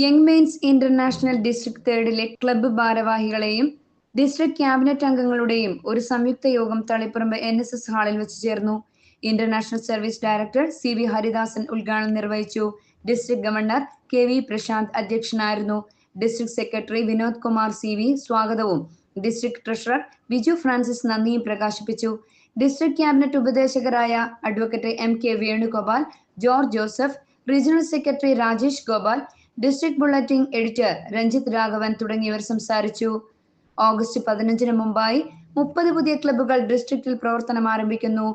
Young men's international district തേർഡിലെ club ഭാരവാഹികളെയും district cabinet അംഗങ്ങളുടെയും ഒരു സംയുക്ത യോഗം തളിപ്പറമ്പ് എൻ എസ് എസ് ഹാളിൽ വെച്ച് ചേർന്നു. International service director C V Haridasan ഉദ്ഘാടനം നിർവഹിച്ചു. District governor K V Prashanth അധ്യക്ഷനായിരുന്നു. District secretary Vinod Kumar C V സ്വാഗതവും. ഡിസ്ട്രിക്ട് ട്രഷറർ ബിജു ഫ്രാൻസിസ് നന്ദിയും പ്രകാശിപ്പിച്ചു. District cabinet ഉപദേശകരായ advocate M K Venugopal George Joseph regional secretary Rajesh Gopal district bulletin editor Ranjith Raghavan തുടങ്ങിയവർ സംസാരിച്ചു. August പതിനഞ്ചിന് മുമ്പായി മുപ്പത് പുതിയ ക്ലബ്ബുകൾ ഡിസ്ട്രിക്റ്റിൽ പ്രവർത്തനം ആരംഭിക്കുന്നു.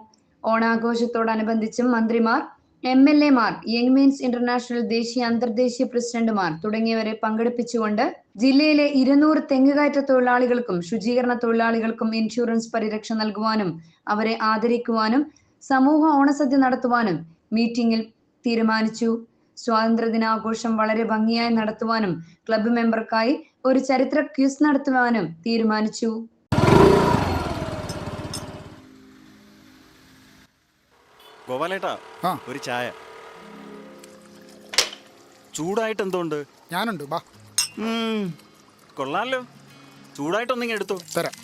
ഓണാഘോഷത്തോടനുബന്ധിച്ചും മന്ത്രിമാർ എം എൽ എമാർ യങ് മീൻസ് ഇന്റർനാഷണൽ ദേശീയ അന്തർദേശീയ പ്രസിഡന്റുമാർ തുടങ്ങിയവരെ പങ്കെടുപ്പിച്ചുകൊണ്ട് ജില്ലയിലെ ഇരുന്നൂറ് തെങ്ങുകയറ്റ തൊഴിലാളികൾക്കും ശുചീകരണ തൊഴിലാളികൾക്കും ഇൻഷുറൻസ് പരിരക്ഷ നൽകുവാനും അവരെ ആദരിക്കുവാനും സമൂഹ ഓണസദ്യ നടത്തുവാനും മീറ്റിംഗിൽ തീരുമാനിച്ചു. സ്വാതന്ത്ര്യ ദിനാഘോഷം വളരെ ഭംഗിയായി നടത്തുവാനും ക്ലബ്ബ് മെമ്പർക്കായി ഒരു ചരിത്ര ക്യൂസ് നടത്തുവാനും തീരുമാനിച്ചു. ഗോപാലേട്ടാ ഒരു ചായ. ചൂടായിട്ട് എന്തുണ്ട്? ഞാനുണ്ട് ബാ. കൊള്ളാലോ. ചൂടായിട്ടൊന്നിങ്ങ് എടുത്തു. തരാം.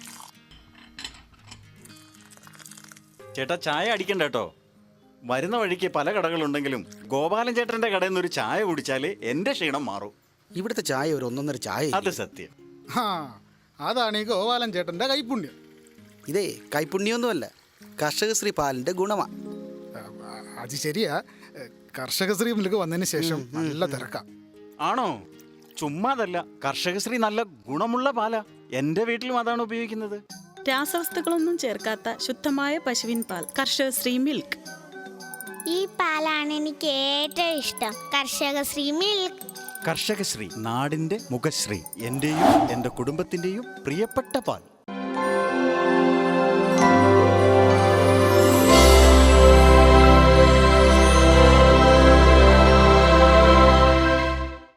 ചേട്ടാ ചായ അടിക്കണ്ട കേട്ടോ. വരുന്ന വഴിക്ക് പല കടകളുണ്ടെങ്കിലും ഗോപാലൻ ചേട്ടന്റെ കടയിൽ നിന്ന് ഒരു ചായ കുടിച്ചാൽ എന്റെ ക്ഷീണം മാറും. ഇവിടുത്തെ ചായ ഒരു ഒന്നൊന്നര ചായ അത് സത്യം. ആ അതാണ് ഈ ഗോപാലൻ ചേട്ടന്റെ കൈപ്പുണ്യം ഇതേ കൈപ്പുണ്യൊന്നുമല്ല കർഷകശ്രീ പാലിന്റെ ഗുണമാ. അത് ശരിയാ. കർഷകശ്രീ മിൽക്ക് വന്നതിന് ശേഷം നല്ല തിരക്കാ. ആണോ? ചുമ്മാതല്ല കർഷകശ്രീ നല്ല ഗുണമുള്ള പാലാ. എന്റെ വീട്ടിലും അതാണ് ഉപയോഗിക്കുന്നത്. രാസവസ്തുക്കളൊന്നും ചേർക്കാത്ത ശുദ്ധമായ പശുവിൻ പാൽ കർഷകശ്രീ മിൽക്ക്. ഈ പാലാണ് എനിക്ക് ഏറ്റവും ഇഷ്ടം. കർഷകശ്രീ മിൽക്ക്. കർഷകശ്രീ നാടിന്റെ മുഖശ്രീ. എന്റെയും എന്റെ കുടുംബത്തിന്റെയും പ്രിയപ്പെട്ട പാൽ.